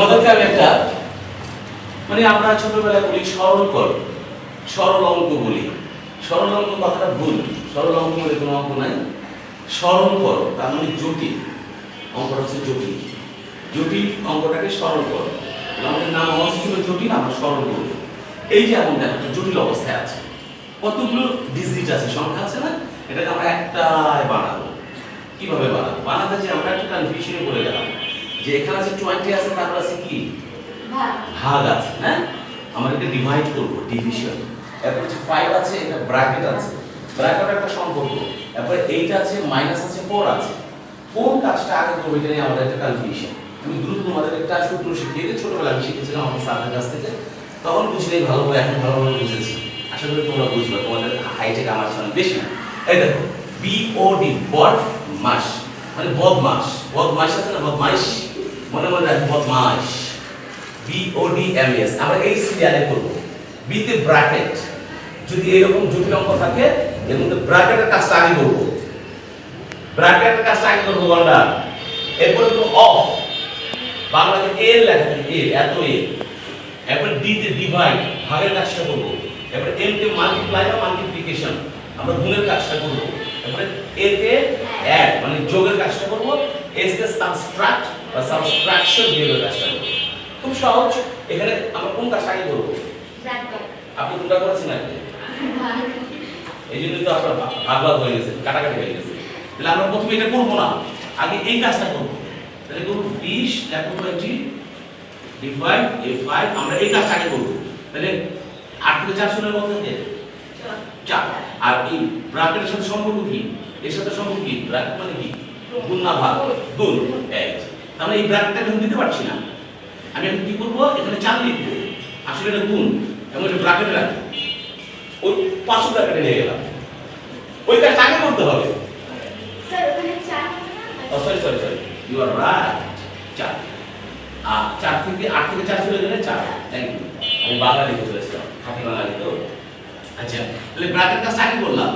তোমাদেরকে আমি একটা মানে আমরা ছোটবেলায় বলি সরল কর সরল অঙ্ক বলি। সরল অঙ্ক কথাটা ভুল সরল অঙ্ক বলে কোনো অঙ্ক নাই। সরল কর তার মানে জটিল। অঙ্কটা হচ্ছে জটিল। জটিল অঙ্কটাকে সরল কর আমাদের নাম অবস্থা ছিল জটিল, আমরা সরল করব এই যে এমন দেখো জটিল অবস্থায় আছে। কতগুলো ডিজিট আছে, সংখ্যা আছে না? এটাকে আমরা একটাই বানাবো। কীভাবে বানাবো? বানাতে যে আমরা একটা কনফিউশনে পড়ে গেলাম। যে এখানে আছে টোয়েন্টি আছে তারপর আছে কি? ভাগ। আছে হ্যাঁ? আমরা এটা ডিভাইড করব ডিভিশন এরপর হচ্ছে ফাইভ আছে এটা ব্র্যাকেট আছে। ব্র্যাকেট একটা সম্পর্ক। এরপর এইট আছে মাইনাস আছে ফোর আছে। কোন কাজটা আগে করব এটা নিয়ে আমাদের একটা কনফিউশন আমি দ্রুত তোমাদের একটা সূত্র শিখিয়ে দিই। ছোটবেলা আমি শিখেছিলাম আমার স্যারের কাছ থেকে। তখন বুঝলেই ভালোভাবে এখন ভালোভাবে বুঝেছি। আশা করি তোমরা বুঝবে তোমাদের হাইটেক আমার সামনে বেশি। না এই দেখো বিওডি বড মাস মানে বদমাস বদমাস আছে না বদমাইশ? মনে মনে রাখি বদমাস বিওডি এম এস আমরা এই সিরিয়ালে করব। বিতে ব্র্যাকেট যদি এরকম জটিল অঙ্ক থাকে, এর মধ্যে ব্র্যাকেটের কাজটা আগে করব। ব্র্যাকেটের কাজটা আগে করব গন্ডা এরপরে তো অফ বাংলাতে এ লেখা এ এত এ এরপর ডি তে ডিভাইড ভাগের কাজটা করব। এরপর এম তে মাল্টিপ্লাই বা মাল্টিপ্লিকেশন আমরা গুণের কাজটা করব। এরপরে এ তে অ্যাড মানে যোগের কাজটা করব এস তে সাবস্ট্রাক্ট বা সাবস্ট্রাকশন বিয়োগের কাজটা করব। খুব সহজ এখানে আমরা কোন কাজটা আগে করব? আপনি কোনটা করেছেন আগে? এই জন্য তো আপনার ভাগ ভাগ হয়ে গেছে কাটাকাটি হয়ে গেছে। তাহলে আমরা প্রথমে এটা করব না আগে এই কাজটা করব। তাহলে করব বিশ দেখো টোয়েন্টি ডিভাইড এ ফাইভ আমরা এই কাজটা আগে করব। তাহলে আট থেকে চার শূন্যের মধ্যে চার। আর এই ব্র্যাকেটের সাথে সম্পর্ক কি? এর সাথে সম্পর্ক কি? ব্র্যাকেট মানে কি? গুণ না ভাগ গুণ এক। তাহলে এই ব্র্যাকেটটা আমি দিতে পারছি না। আমি এখন কি করব? এখানে চার লিখব আসলে এটা গুণ এবং এটা ব্র্যাকেটে রাখব। ওই পাঁচশো ব্র্যাকেটে নিয়ে গেলাম। ওই কাজটা আগে করতে হবে। Sorry, sorry, sorry. You are right. চার। আর চার থেকে আট থেকে চার চলে গেলে চার। থ্যাংক ইউ আমি বাংলা লিখে চলেছিলাম খাঁটি বাঙালি তো আচ্ছা তাহলে ব্র্যাকেট কাজটা আগে করলাম।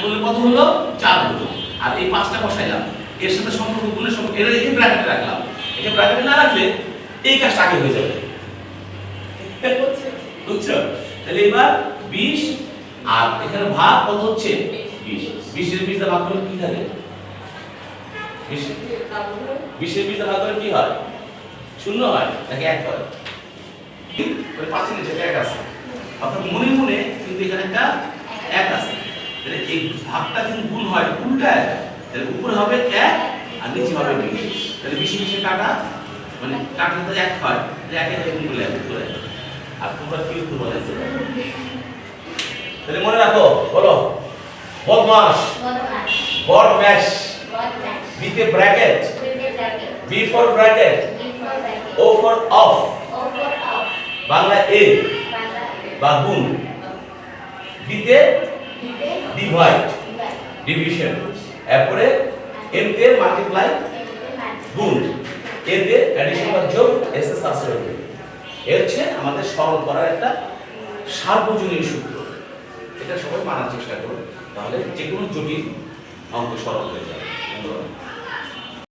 করলে কত হলো চার হলো আর এই পাঁচটা বসাইলাম। এর সাথে সম্পর্ক গুণের সম্পর্ক এর এই ব্র্যাকেটে রাখলাম এটা ব্র্যাকেটে না রাখলে এই কাজটা আগে হয়ে যাবে। বুঝছ? তাহলে এবার বিশ, আর এখানে ভাগ কত হচ্ছে? বিশ। বিশের বিশ ভাগ করলে কি থাকে? বিশ। বিশের বিশ ভাগ করে কি হয়? শূন্য হয়, নাকি এক হয়? পাঁচের নিচে এক আছে। অর্থাৎ মনে মনে কিন্তু এখানে একটা এক আছে। তাহলে এই ভাগটা কিন্তু গুণ হয় উল্টা এক তাহলে উপরে হবে এক আর নিচে হবে বিশ। তাহলে বিশে বিশে কাটা মানে কাটা তো এক হয় তাহলে একে একে গুণ করলে এক। আর তোমরা কি উত্তর বলেছ তাহলে মনে রাখো বলো। বদমাস বড ম্যাশ বিতে bracket B for bracket O for of Bangla এ বা গুণ। দিতে ডিভাইড ডিভিশন এরপরে এম তে মাল্টিপ্লাই গুণ এ তে অ্যাডিশন বা যোগ এস এস করে এর হচ্ছে আমাদের সরল করার একটা সার্বজনীন সূত্র। এটা সবাই মানার চেষ্টা করুন, তাহলে যে কোনো জটিল অঙ্ক সরল হয়ে যাবে ধন্যবাদ।